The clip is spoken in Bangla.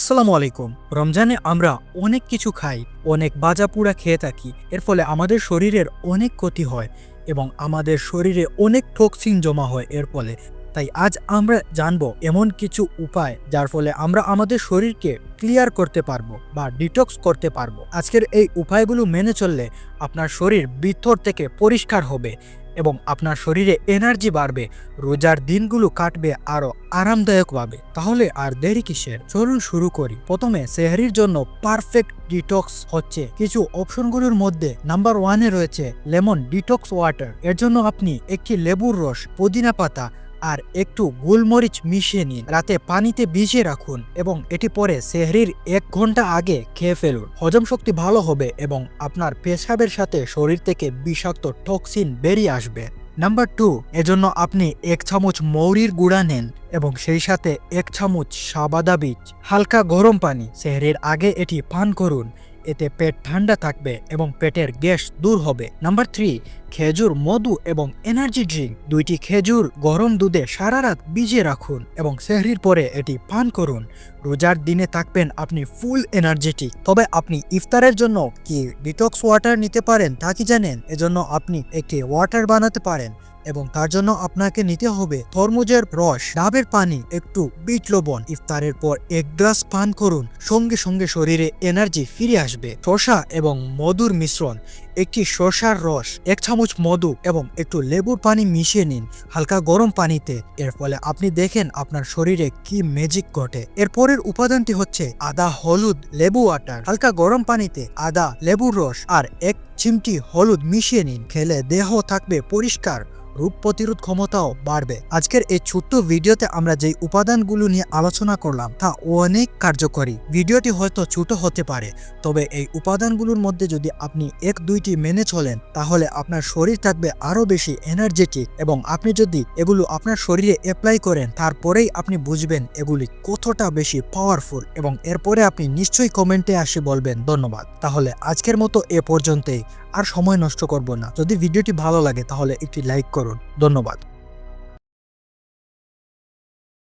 আসসালামু আলাইকুম। রমজানে আমরা অনেক কিছু খাই, অনেক বাজা পুড়া খেয়ে থাকি, এর ফলে আমাদের শরীরের অনেক ক্ষতি হয় এবং আমাদের শরীরে অনেক টক্সিন জমা হয় এর ফলে। তাই আজ আমরা জানব এমন কিছু উপায় যার ফলে আমরা আমাদের শরীরকে ক্লিয়ার করতে পারব বা ডিটক্স করতে পারব। আজকের এই উপায়গুলো মেনে চললে আপনার শরীর ভিতর থেকে পরিষ্কার হবে এবং আপনার শরীরে এনার্জি বাড়বে, রোজার দিনগুলো কাটবে আরও আরামদায়কভাবে। তাহলে আর দেরি কিসের? চলুন শুরু করি। প্রথমে সেহারির জন্য পারফেক্ট ডিটক্স হচ্ছে। কিছু অপশনগুলোর মধ্যে নাম্বার ওয়ানে রয়েছে লেমন ডিটক্স ওয়াটার এর জন্য আপনি একটি লেবুর রস, পুদিনা পাতা আর একটু গোলমরিচ মিশিয়ে নিন। রাতে পানিতে ভিজিয়ে রাখুন এবং এটি পরে সেহরির এক ঘণ্টা আগে খেয়ে ফেলুন। হজম শক্তি ভালো হবে এবং আপনার পেশাবের সাথে শরীর থেকে বিষাক্ত টক্সিন বেরিয়ে আসবে। নাম্বার টু, এজন্য আপনি এক চামচ মৌরির গুঁড়া নেন এবং সেই সাথে এক চামচ সাবাদা বীজ, হালকা গরম পানি। সেহরির আগে এটি পান করুন, এতে পেট ঠান্ডা থাকবে এবং পেটের গ্যাস দূর হবে। নাম্বার থ্রি খেজুর, মধু এবং এনার্জি ড্রিঙ্ক দুইটি খেজুর গরম দুধে সারা রাত ভিজিয়ে রাখুন এবং সেহরির পরে এটি পান করুন। রোজার দিনে থাকবেন আপনি ফুল এনার্জেটিক। তবে আপনি ইফতারের জন্য কি ডিটক্স ওয়াটার নিতে পারেন তা কি জানেন? এজন্য আপনি একটি ওয়াটার বানাতে পারেন এবং তার জন্য আপনাকে নিতে হবে তরমুজের রস, ডাবের পানি, একটু বিট লবণ। ইফতারের পর এক গ্লাস পান করুন, সঙ্গে সঙ্গে শরীরে এনার্জি ফিরে আসবে। শসা এবং মধুর মিশ্রণ, একটি শসার রস, এক চামচ মধু এবং একটু লেবুর পানি মিশিয়ে নিন হালকা গরম পানিতে। এর ফলে আপনি দেখেন আপনার শরীরে কি ম্যাজিক ঘটে। এরপরের উপাদানটি হচ্ছে আদা, হলুদ, লেবু ওয়াটার হালকা গরম পানিতে আদা, লেবুর রস আর এক চিমটি হলুদ মিশিয়ে নিন। খেলে দেহ থাকবে পরিষ্কার। রোগ প্রতিরোধ ক্ষমতাও বাড়বে। আজকের এই ছোট্ট ভিডিওতে আমরা যেই উপাদানগুলো নিয়ে আলোচনা করলাম, তা অনেক কার্যকরী। ভিডিওটি হয়তো ছোট হতে পারে, তবে এই উপাদানগুলোর মধ্যে যদি আপনি এক, দুইটি মেনে চলেন, তাহলে আপনার শরীর থাকবে আরও বেশি এনার্জেটিক এবং আপনি যদি এগুলো আপনার শরীরে অ্যাপ্লাই করেন, তারপরেই আপনি বুঝবেন এগুলি কতটা বেশি পাওয়ারফুল এবং এরপরে আপনি নিশ্চয়ই কমেন্টে আসে বলবেন, ধন্যবাদ। তাহলে আজকের মতো এ পর্যন্তই। আর সময় নষ্ট করব না। যদি ভিডিওটি ভালো লাগে তাহলে একটি লাইক করুন। ধন্যবাদ।